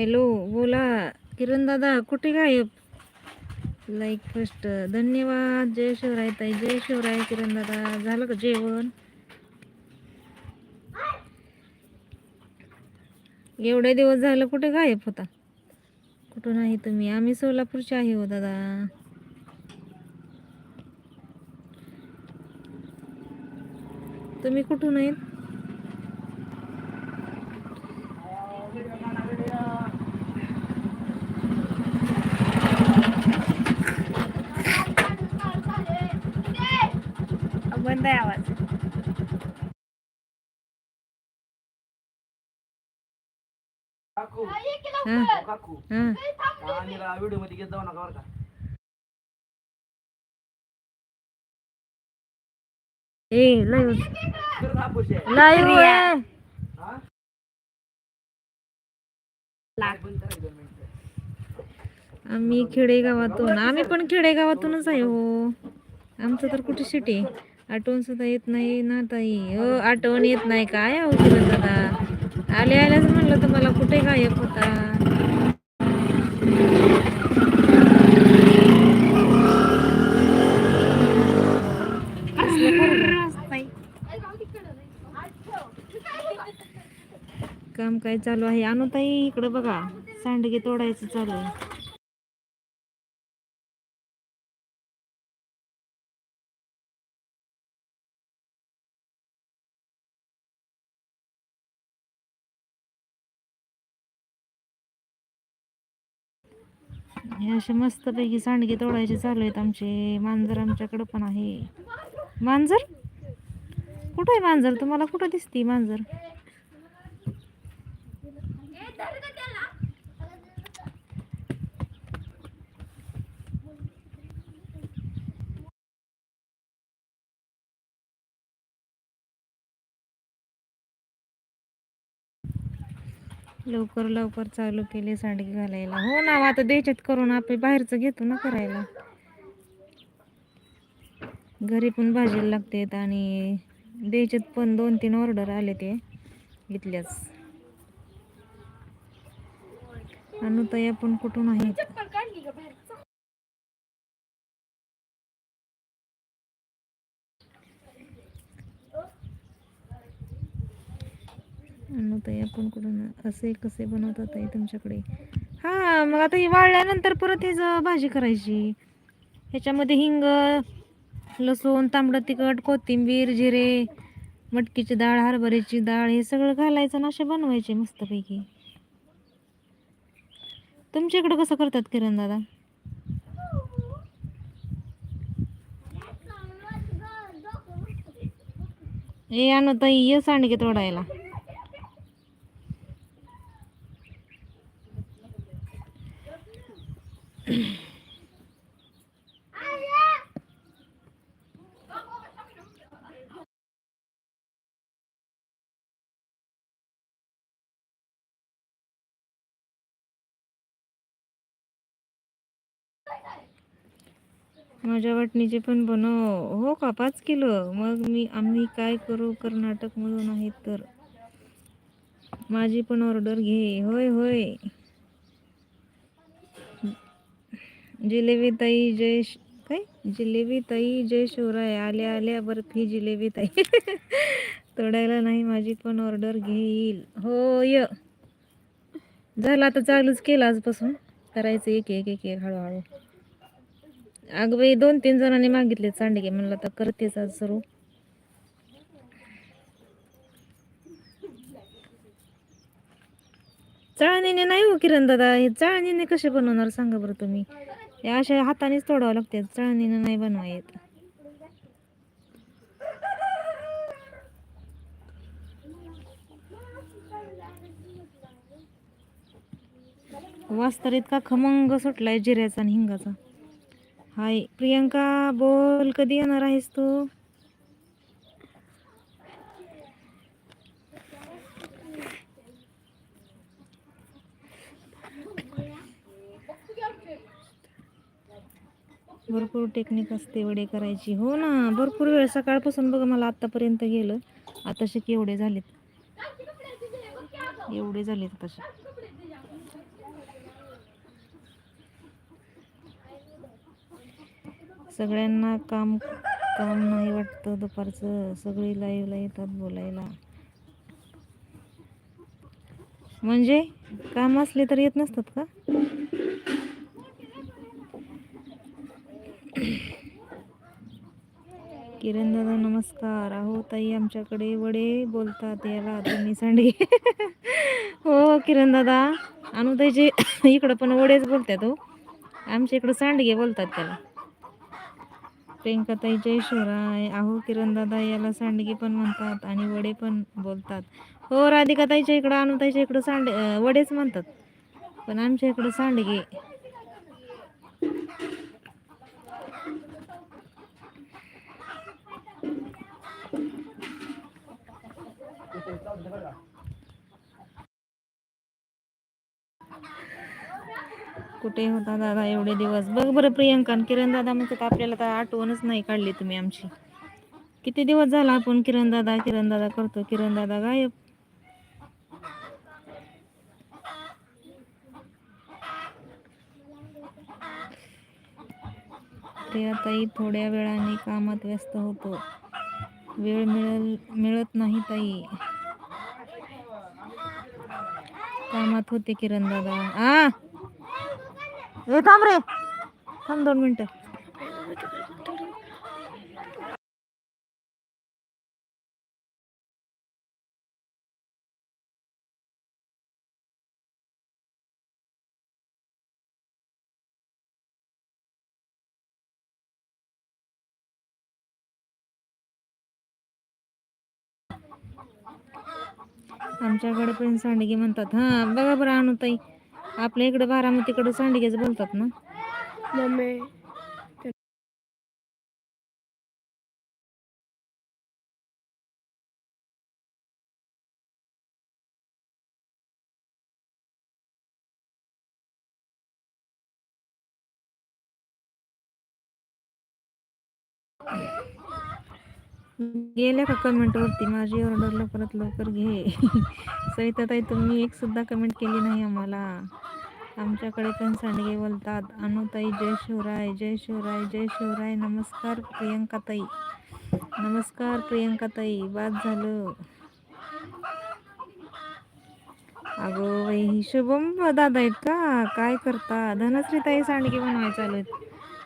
Hello बोला. किरण दादा कुठे गायब? लाईक फर्स्ट धन्यवाद. जय शिवराय ताई जय शिवराय किरण दादा. झालं का जेवण? एवढे दिवस झालं कुठे गायब होता? कुठून आहे तुम्ही? आम्ही सोलापूरचे आहे हो दादा. तुम्ही कुठून आहेत? बंद आहे आवाज. काकू. हा काकू. हा आणि व्हिडिओमध्ये घेत जाऊ नका बरं का. ए लाईव्ह खरंच हापूस आहे लाईव्ह आहे हा? बंद करा दोन मिनिटं. आम्ही खेडेगावातून आम्ही पण खेडेगावातूनच आहे हो. आमचं तर कुठे सिटी आठवण सुद्धा येत नाही ना ताई. हो आठवण येत नाही. काय अहो दादा? आले आल्याच म्हणलं तर मला कुठे गायब होता? काम काय चालू आहे? आणू ताई इकडे बघा. सांडगे तोडायचं चालू आहे. हे असे मस्तपैकी सांडगे तोडायचे चालू आहेत आमचे. मांजर आमच्याकडं पण आहे. मांजर? कुठं आहे मांजर? तुम्हाला कुठं दिसते मांजर? लवकर लवकर चालू केले सांडगे घालायला. हो ना हो, आता द्यायच्यात करून आपण बाहेरचं घेतो ना करायला. घरी पण भाजीला लागतेत आणि द्यायच्यात पण दोन तीन ऑर्डर आले ते इथल्याच. अनुताई आपण कुठून आहेत? ताई आपण कुठून? असे कसे बनवतात ताई तुमच्याकडे? हा मग आता ही वाळल्यानंतर परत हेच भाजी करायची. ह्याच्यामध्ये हिंग लसूण तांबडं तिखट कोथिंबीर जिरे मटकीची डाळ हरभऱ्याची डाळ हे सगळं घालायचं आणि असे बनवायचे मस्तपैकी. तुमच्याकडे कसं करतात किरण दादा? ए आणू ताई ये सांडगे तोडायला. माझ्या वाटणीचे पण बनव. हो का? पाच किलो. मग मी आम्ही काय करू? कर्नाटकमधून आहेत तर. माझी पण ऑर्डर घे. होय होय. जिलेबी ताई जय काय? जिलेबी ताई जय शिवराय. आल्या आल्या बर्फी जिलेबी ताई तोडायला नाही माझी पण ऑर्डर घेईल. हो य. झालं आता चालूच केलं आजपासून. करायचं एक एक एक एक हळूहळू. अगं बाई दोन तीन जणांनी मागितले सांडगे. म्हणलं आता करतेच आज सुरू. चाळणीने नाही हो किरण दादा हे चाळणीने कसे बनवणार सांगा बरं तुम्ही. हे अशा हातानेच तोडावं लागते. चळणीनं नाही बनवा येत. वास तर इतका खमंग सुटलाय जिऱ्याचा आणि हिंगाचा. हाय प्रियंका बोल कधी येणार आहेस तू? भरपूर टेक्निक असते एवढे करायची. हो ना भरपूर वेळ. सकाळपासून बघा मला आत्तापर्यंत गेलं. आता शिक एवढे झालेत. एवढे झालेत तसे सगळ्यांना काम काम नाही वाटतं दुपारचं. सगळी लाईव्हला येतात बोलायला. म्हणजे? काम असले तर येत नसतात का? किरण दादा नमस्कार. अहो ताई आमच्याकडे वडे बोलतात याला तुम्ही सांडगे हो किरण दादा. अनुताईचे इकडं पण वडेच बोलतात हो. आमच्या इकडं सांडगे बोलतात त्याला. प्रियंकाताई जय शिवराय अहो किरण दादा याला सांडगे पण म्हणतात आणि वडे पण बोलतात. हो राधिकाताईच्या इकडं अनुताईच्या इकडं सांड वडेच म्हणतात. पण आमच्या इकडं सांडगे कुठे होता दादा एवढे दिवस? बघ बरं प्रियंका किरण दादा म्हणतात आपल्याला तर आठवणच नाही काढली तुम्ही आमची. किती दिवस झाला आपण किरण दादा किरण दादा करतो किरण दादा गायब? ताई थोड्या वेळाने कामात व्यस्त होतो. वेळ मिळल मिळत नाही ताई. कामात होते किरण दादा. आ! ए थांब रे. थांब दोन मिनिटं. आमच्याकडे पण सांडगे म्हणतात हा बघा बरं ताई आपल्या इकडे बारामतीकडे सांडगेच बोलतात ना. मम्मी. गेल्या का कमेंट वरती माझी ऑर्डर लवकरात लवकर घे. सविताताई तुम्ही एक सुद्धा कमेंट केली नाही आम्हाला. आमच्याकडे पण सांडगे बोलतात. अनुताई जय शिवराय जय शिवराय जय शिवराय. नमस्कार प्रियंकाताई. नमस्कार प्रियंकाताई. बाद झालं. अगं वही शुभम दादा आहेत का? काय करता? धनश्री ताई सांडगे बनवायला चालू आहेत.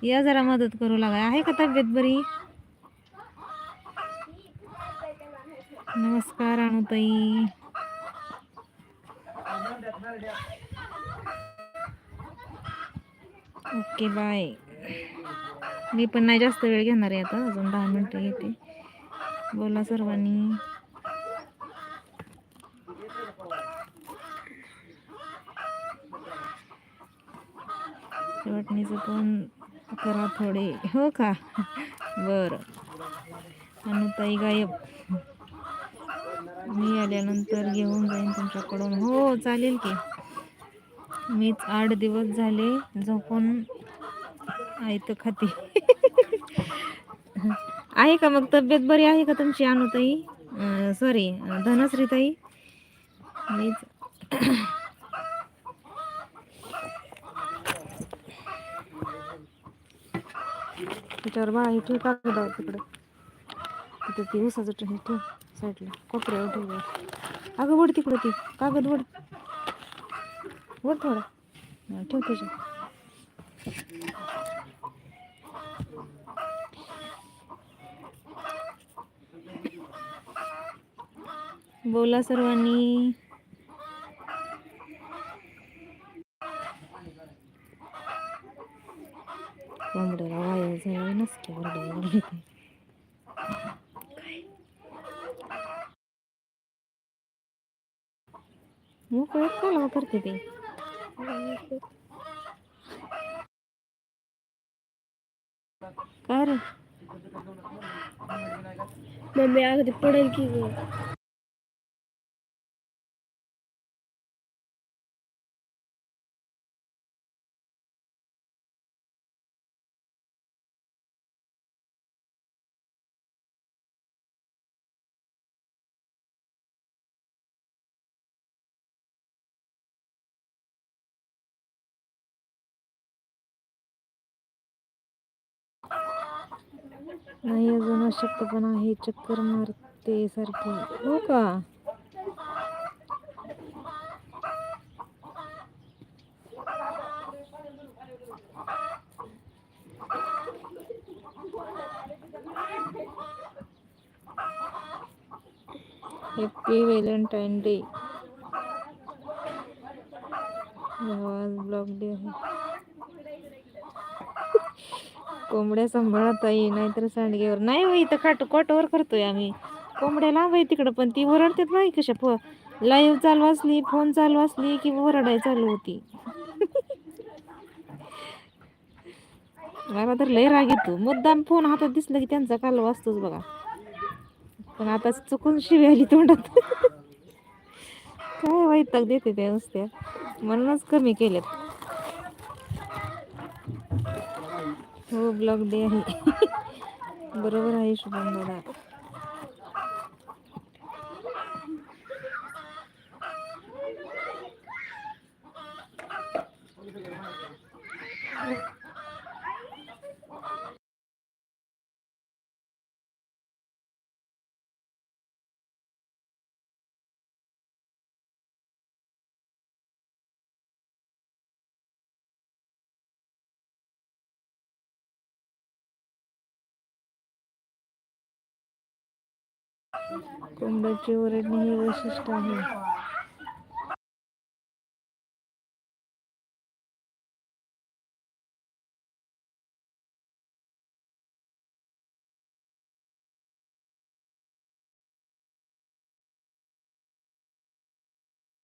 या जरा मदत करू लागा. आहे का तब्येत बरी? नमस्कार अनुताई. Okay bye. मी पण नाही जास्त वेळ घेणार आहे आता अजून दहा मिनटं घेते बोला सर्वांनी. शेवटणीचं पण करा थोडे. हो का? बरं. अनुताई गायब. मी आल्यानंतर घेऊन जाईन तुमच्याकडून. हो चालेल की. मीच आठ दिवस झाले झोपून आयत खाते. आहे का मग तब्येत बरी आहे का तुमची अनुताई? सॉरी धनश्रीताई? मीच त्याच्यावर बा हे ठेव कागदावर तिकडं? तिथं ती उसाचं ठेव ठेव. साईडला. कोपऱ्यावर ठेव अगं वड तिकडं ती. कागद वड वड थोडा. ठेव त्याच्या बोला सर्वांनी. कोंबड्याला वाया झाला नसते वरडायला मोकळ्यात कालवा करते ते काय रे मम्मी अगदी नाही अजून अशक्त पण आहे. चक्कर मारते सारखी. हो का? Happy Valentine day. आज ब्लॉक डे आहे. कोंबड्या सांभाळता ये नाहीतर सांडगेवर. नाही बाई इथं खाट कोटावर करतोय आम्ही. कोंबड्या लांब आहे तिकडं पण ती ओरडतात नाही कशा फ लाईव्ह चालू असली फोन चालू असली की ओरडाय चालू होती. मला तर लय राग येतो. मुद्दाम फोन हातात दिसला की त्यांचा कालवा असतोच बघा. पण आता चुकून शिवी आली तोंडात. काय वैताग देते त्या नुसत्या. म्हणूनच कमी केल्यात. हो ब्लॉग डे आहे. बरोबर आहे शुभम दादा. कोंबड्याची ओरडणे हे वैशिष्ट्य आहे.